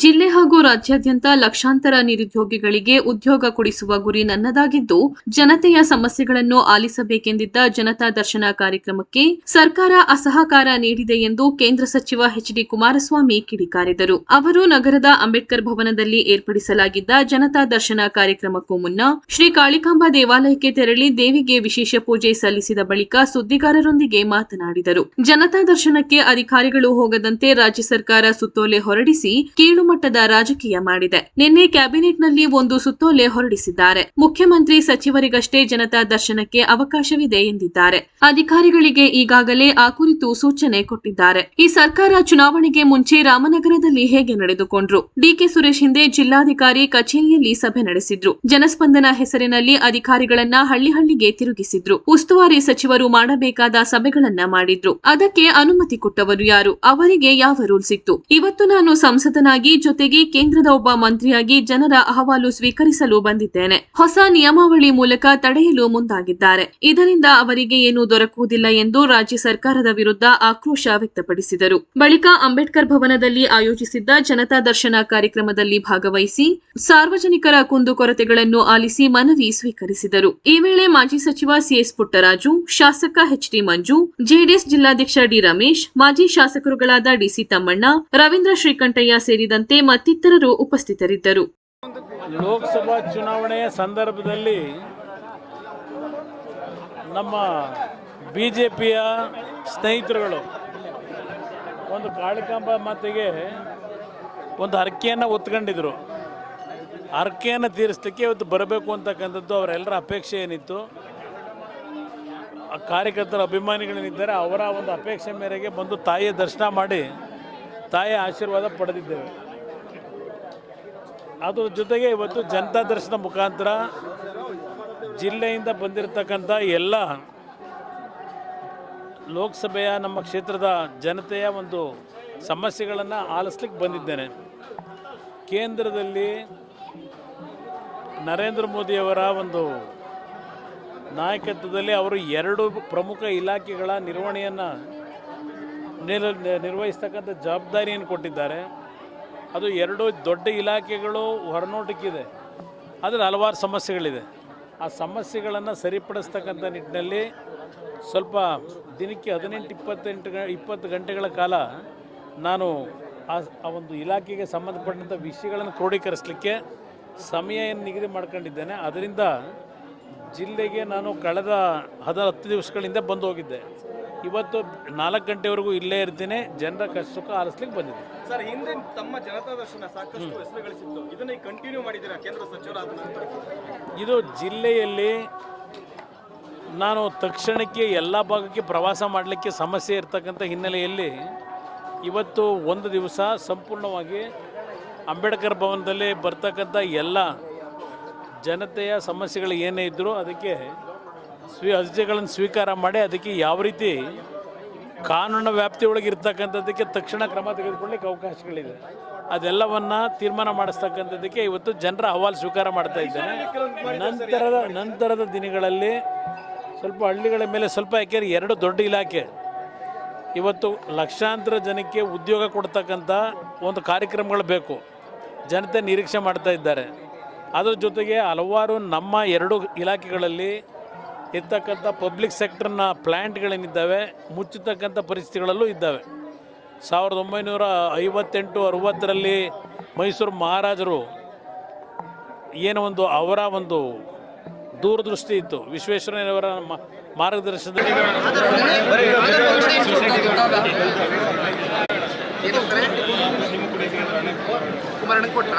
ಜಿಲ್ಲೆ ಹಾಗೂ ರಾಜ್ಯಾದ್ಯಂತ ಲಕ್ಷಾಂತರ ನಿರುದ್ಯೋಗಿಗಳಿಗೆ ಉದ್ಯೋಗ ಕೊಡಿಸುವ ಗುರಿ ನನ್ನದಾಗಿದ್ದು, ಜನತೆಯ ಸಮಸ್ಯೆಗಳನ್ನು ಆಲಿಸಬೇಕೆಂದಿದ್ದ ಜನತಾ ದರ್ಶನ ಕಾರ್ಯಕ್ರಮಕ್ಕೆ ಸರ್ಕಾರ ಅಸಹಕಾರ ನೀಡಿದೆ ಎಂದು ಕೇಂದ್ರ ಸಚಿವ ಎಚ್ ಡಿ ಕುಮಾರಸ್ವಾಮಿ ಕಿಡಿಕಾರಿದರು. ಅವರು ನಗರದ ಅಂಬೇಡ್ಕರ್ ಭವನದಲ್ಲಿ ಏರ್ಪಡಿಸಲಾಗಿದ್ದ ಜನತಾ ದರ್ಶನ ಕಾರ್ಯಕ್ರಮಕ್ಕೂ ಮುನ್ನ ಶ್ರೀ ಕಾಳಿಕಾಂಬಾ ದೇವಾಲಯಕ್ಕೆ ತೆರಳಿ ದೇವಿಗೆ ವಿಶೇಷ ಪೂಜೆ ಸಲ್ಲಿಸಿದ ಬಳಿಕ ಸುದ್ದಿಗಾರರೊಂದಿಗೆ ಮಾತನಾಡಿದರು. ಜನತಾ ದರ್ಶನಕ್ಕೆ ಅಧಿಕಾರಿಗಳು ಹೋಗದಂತೆ ರಾಜ್ಯ ಸರ್ಕಾರ ಸುತ್ತೋಲೆ ಹೊರಡಿಸಿ ಕೀಳು ಮಟ್ಟದ ರಾಜಕೀಯ ಮಾಡಿದೆ. ನಿನ್ನೆ ಕ್ಯಾಬಿನೆಟ್ನಲ್ಲಿ ಒಂದು ಸುತ್ತೋಲೆ ಹೊರಡಿಸಿದ್ದಾರೆ. ಮುಖ್ಯಮಂತ್ರಿ ಸಚಿವರಿಗಷ್ಟೇ ಜನತಾ ದರ್ಶನಕ್ಕೆ ಅವಕಾಶವಿದೆ ಎಂದಿದ್ದಾರೆ. ಅಧಿಕಾರಿಗಳಿಗೆ ಈಗಾಗಲೇ ಆ ಕುರಿತು ಸೂಚನೆ ಕೊಟ್ಟಿದ್ದಾರೆ. ಈ ಸರ್ಕಾರ ಚುನಾವಣೆಗೆ ಮುಂಚೆ ರಾಮನಗರದಲ್ಲಿ ಹೇಗೆ ನಡೆದುಕೊಂಡ್ರು? ಡಿಕೆ ಸುರೇಶ್ ಹಿಂದೆ ಜಿಲ್ಲಾಧಿಕಾರಿ ಕಚೇರಿಯಲ್ಲಿ ಸಭೆ ನಡೆಸಿದ್ರು. ಜನಸ್ಪಂದನ ಹೆಸರಿನಲ್ಲಿ ಅಧಿಕಾರಿಗಳನ್ನ ಹಳ್ಳಿ ಹಳ್ಳಿಗೆ ತಿರುಗಿಸಿದ್ರು. ಉಸ್ತುವಾರಿ ಸಚಿವರು ಮಾಡಬೇಕಾದ ಸಭೆಗಳನ್ನ ಮಾಡಿದ್ರು. ಅದಕ್ಕೆ ಅನುಮತಿ ಕೊಟ್ಟವರು ಯಾರು? ಅವರಿಗೆ ಯಾವ ರೂಲ್ಸ್ ಇತ್ತು? ಇವತ್ತು ನಾನು ಸಂಸದನಾಗಿ ಜೊತೆಗೆ ಕೇಂದ್ರದ ಒಬ್ಬ ಮಂತ್ರಿಯಾಗಿ ಜನರ ಅಹವಾಲು ಸ್ವೀಕರಿಸಲು ಬಂದಿದ್ದೇನೆ. ಹೊಸ ನಿಯಮಾವಳಿ ಮೂಲಕ ತಡೆಯಲು ಮುಂದಾಗಿದ್ದಾರೆ. ಇದರಿಂದ ಅವರಿಗೆ ಏನೂ ದೊರಕುವುದಿಲ್ಲ ಎಂದು ರಾಜ್ಯ ಸರ್ಕಾರದ ವಿರುದ್ಧ ಆಕ್ರೋಶ ವ್ಯಕ್ತಪಡಿಸಿದರು. ಬಳಿಕ ಅಂಬೇಡ್ಕರ್ ಭವನದಲ್ಲಿ ಆಯೋಜಿಸಿದ್ದ ಜನತಾ ದರ್ಶನ ಕಾರ್ಯಕ್ರಮದಲ್ಲಿ ಭಾಗವಹಿಸಿ ಸಾರ್ವಜನಿಕರ ಕುಂದುಕೊರತೆಗಳನ್ನು ಆಲಿಸಿ ಮನವಿ ಸ್ವೀಕರಿಸಿದರು. ಈ ವೇಳೆ ಮಾಜಿ ಸಚಿವ ಸಿಎಸ್ ಪುಟ್ಟರಾಜು, ಶಾಸಕ ಎಚ್ ಡಿ ಮಂಜು, ಜೆಡಿಎಸ್ ಜಿಲ್ಲಾಧ್ಯಕ್ಷ ಡಿ ರಮೇಶ್, ಮಾಜಿ ಶಾಸಕರುಗಳಾದ ಡಿಸಿ ತಮ್ಮಣ್ಣ, ರವೀಂದ್ರ ಶ್ರೀಕಂಠಯ್ಯ ಸೇರಿದಂತೆ ಮತ್ತಿತರರು ಉಪಸ್ಥಿತರಿದ್ದರು. ಲೋಕಸಭಾ ಚುನಾವಣೆಯ ಸಂದರ್ಭದಲ್ಲಿ ನಮ್ಮ ಬಿ ಜೆ ಪಿಯ ಸ್ನೇಹಿತರುಗಳು ಒಂದು ಕಾಳಿಕಾಂಬ ಮಾತಿಗೆ ಒಂದು ಹರಕೆಯನ್ನು ಒತ್ಕೊಂಡಿದ್ರು ಹರಕೆಯನ್ನು ತೀರಿಸಲಿಕ್ಕೆ ಇವತ್ತು ಬರಬೇಕು ಅಂತಕ್ಕಂಥದ್ದು ಅವರೆಲ್ಲರ ಅಪೇಕ್ಷೆ ಏನಿತ್ತು? ಕಾರ್ಯಕರ್ತರ ಅಭಿಮಾನಿಗಳೇನಿದ್ದಾರೆ, ಅವರ ಒಂದು ಅಪೇಕ್ಷೆ ಮೇರೆಗೆ ಬಂದು ತಾಯಿಯ ದರ್ಶನ ಮಾಡಿ ತಾಯಿಯ ಆಶೀರ್ವಾದ ಪಡೆದಿದ್ದೇವೆ. ಅದ್ರ ಜೊತೆಗೆ ಇವತ್ತು ಜನತಾ ದರ್ಶನ ಮುಖಾಂತರ ಜಿಲ್ಲೆಯಿಂದ ಬಂದಿರತಕ್ಕಂಥ ಎಲ್ಲ ಲೋಕಸಭೆಯ ನಮ್ಮ ಕ್ಷೇತ್ರದ ಜನತೆಯ ಒಂದು ಸಮಸ್ಯೆಗಳನ್ನು ಆಲಿಸ್ಲಿಕ್ಕೆ ಬಂದಿದ್ದೇನೆ. ಕೇಂದ್ರದಲ್ಲಿ ನರೇಂದ್ರ ಮೋದಿಯವರ ಒಂದು ನಾಯಕತ್ವದಲ್ಲಿ ಅವರು ಎರಡು ಪ್ರಮುಖ ಇಲಾಖೆಗಳ ನಿರ್ವಹಣೆಯನ್ನು ನಿರ್ ನಿರ್ವಹಿಸ್ತಕ್ಕಂಥ ಜವಾಬ್ದಾರಿಯನ್ನು ಕೊಟ್ಟಿದ್ದಾರೆ. ಅದು ಎರಡು ದೊಡ್ಡ ಇಲಾಖೆಗಳು ಹೊರನೋಟಕ್ಕಿದೆ. ಅದರ ಹಲವಾರು ಸಮಸ್ಯೆಗಳಿದೆ. ಆ ಸಮಸ್ಯೆಗಳನ್ನು ಸರಿಪಡಿಸ್ತಕ್ಕಂಥ ನಿಟ್ಟಿನಲ್ಲಿ ಸ್ವಲ್ಪ ದಿನಕ್ಕೆ ಹದಿನೆಂಟು, ಇಪ್ಪತ್ತೆಂಟು ಇಪ್ಪತ್ತು ಗಂಟೆಗಳ ಕಾಲ ನಾನು ಆ ಆ ಒಂದು ಇಲಾಖೆಗೆ ಸಂಬಂಧಪಟ್ಟಂಥ ವಿಷಯಗಳನ್ನು ಕ್ರೋಢೀಕರಿಸಲಿಕ್ಕೆ ಸಮಯ ಏನು ನಿಗದಿ ಮಾಡ್ಕೊಂಡಿದ್ದೇನೆ. ಅದರಿಂದ ಜಿಲ್ಲೆಗೆ ನಾನು ಕಳೆದ ಹದ ಹತ್ತು ದಿವಸಗಳಿಂದ ಬಂದು ಹೋಗಿದ್ದೆ. ಇವತ್ತು ನಾಲ್ಕು ಗಂಟೆವರೆಗೂ ಇಲ್ಲೇ ಇರ್ತೀನಿ. ಜನರ ಕಷ್ಟ ಸುಖ ಆಲಿಸ್ಲಿಕ್ಕೆ ಬಂದಿದೆ ಸರ್ ಹಿಂದೆ ತಮ್ಮ ಜನತಾ ದರ್ಶನ ಸಾಕಷ್ಟು ಹೆಸರು ಗಳಿಸಿತ್ತು. ಇದನ್ನ ಕಂಟಿನ್ಯೂ ಮಾಡಿದ್ದೀರಾ ಕೇಂದ್ರ ಸಚಿವರಾದ ನಂತರ? ಇದು ಜಿಲ್ಲೆಯಲ್ಲಿ ನಾನು ತಕ್ಷಣಕ್ಕೆ ಎಲ್ಲ ಭಾಗಕ್ಕೆ ಪ್ರವಾಸ ಮಾಡಲಿಕ್ಕೆ ಸಮಸ್ಯೆ ಇರ್ತಕ್ಕಂಥ ಹಿನ್ನೆಲೆಯಲ್ಲಿ ಇವತ್ತು ಒಂದು ದಿವಸ ಸಂಪೂರ್ಣವಾಗಿ ಅಂಬೇಡ್ಕರ್ ಭವನದಲ್ಲಿ ಬರ್ತಕ್ಕಂಥ ಎಲ್ಲ ಜನತೆಯ ಸಮಸ್ಯೆಗಳು ಏನೇ ಇದ್ದರೂ ಅದಕ್ಕೆ ಸ್ವೀ ಅರ್ಜಿಗಳನ್ನು ಸ್ವೀಕಾರ ಮಾಡಿ ಅದಕ್ಕೆ ಯಾವ ರೀತಿ ಕಾನೂನು ವ್ಯಾಪ್ತಿಯೊಳಗೆ ಇರ್ತಕ್ಕಂಥದ್ದಕ್ಕೆ ತಕ್ಷಣ ಕ್ರಮ ತೆಗೆದುಕೊಳ್ಳಿಕ್ಕೆ ಅವಕಾಶಗಳಿದೆ. ಅದೆಲ್ಲವನ್ನ ತೀರ್ಮಾನ ಮಾಡಿಸ್ತಕ್ಕಂಥದ್ದಕ್ಕೆ ಇವತ್ತು ಜನರ ಅಹವಾಲು ಸ್ವೀಕಾರ ಮಾಡ್ತಾ ಇದ್ದಾರೆ ನಂತರದ ನಂತರದ ದಿನಗಳಲ್ಲಿ ಸ್ವಲ್ಪ ಹಳ್ಳಿಗಳ ಮೇಲೆ ಸ್ವಲ್ಪ ಯಾಕೆಂದ್ರೆ ಎರಡು ದೊಡ್ಡ ಇಲಾಖೆ. ಇವತ್ತು ಲಕ್ಷಾಂತರ ಜನಕ್ಕೆ ಉದ್ಯೋಗ ಕೊಡ್ತಕ್ಕಂಥ ಒಂದು ಕಾರ್ಯಕ್ರಮಗಳು ಬೇಕು. ಜನತೆ ನಿರೀಕ್ಷೆ ಮಾಡ್ತಾ ಇದ್ದಾರೆ. ಅದರ ಜೊತೆಗೆ ಹಲವಾರು ನಮ್ಮ ಎರಡು ಇಲಾಖೆಗಳಲ್ಲಿ ಇರ್ತಕ್ಕಂಥ ಪಬ್ಲಿಕ್ ಸೆಕ್ಟರ್ನ ಪ್ಲ್ಯಾಂಟ್ಗಳೇನಿದ್ದಾವೆ ಮುಚ್ಚತಕ್ಕಂಥ ಪರಿಸ್ಥಿತಿಗಳಲ್ಲೂ ಇದ್ದಾವೆ. ಸಾವಿರದ ಒಂಬೈನೂರ ಐವತ್ತೆಂಟು ಅರುವತ್ತರಲ್ಲಿ ಮೈಸೂರು ಮಹಾರಾಜರು ಏನೋ ಒಂದು ಅವರ ಒಂದು ದೂರದೃಷ್ಟಿ ಇತ್ತು. ವಿಶ್ವೇಶ್ವರಯ್ಯನವರ ಮ- ಮಾರ್ಗದರ್ಶನದಲ್ಲಿ ಕುಮಾರಣ್ಣ ಕೊಟ್ರ?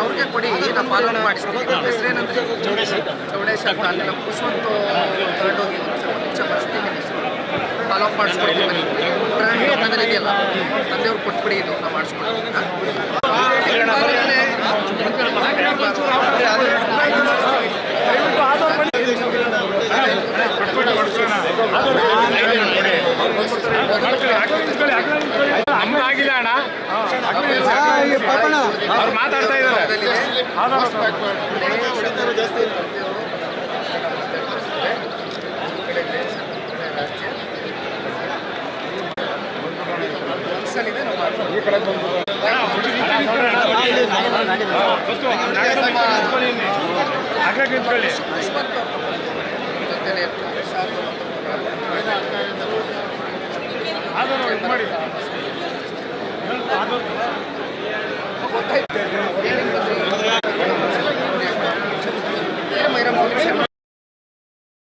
ಅವ್ರಿಗೆ ಕೊಡಿ ನಾವು ಫಾಲೋ ಮಾಡಿಸ್ತೀವಿ ಹೆಸರೇನಂದ್ರೆ ಚೌಡೇಶ್ ಅಂತ. ಅಲ್ಲಿ ನಮ್ಮ ಖುಷ್ವಂತ ಪರಿಸ್ಥಿತಿ ಫಾಲೋ ಅಪ್ ಮಾಡಿಸ್ಕೊಡ್ತೀವಿ ಬನ್ನಿ. ತಂದೆ ಇದೆಯಲ್ಲ? ತಂದೆಯವ್ರು ಕೊಟ್ಬಿಡಿ ಇದು, ನಾವು ಮಾಡಿಸ್ಕೊಡ್ತೀವಿ. ಅವ್ರು ಮಾತಾಡ್ತಾ ಇದ್ದಾರೆ. ಜೊತೆಲೆ ಇರ್ತಾರೆ ಸಾಧು ಮಾಡಿ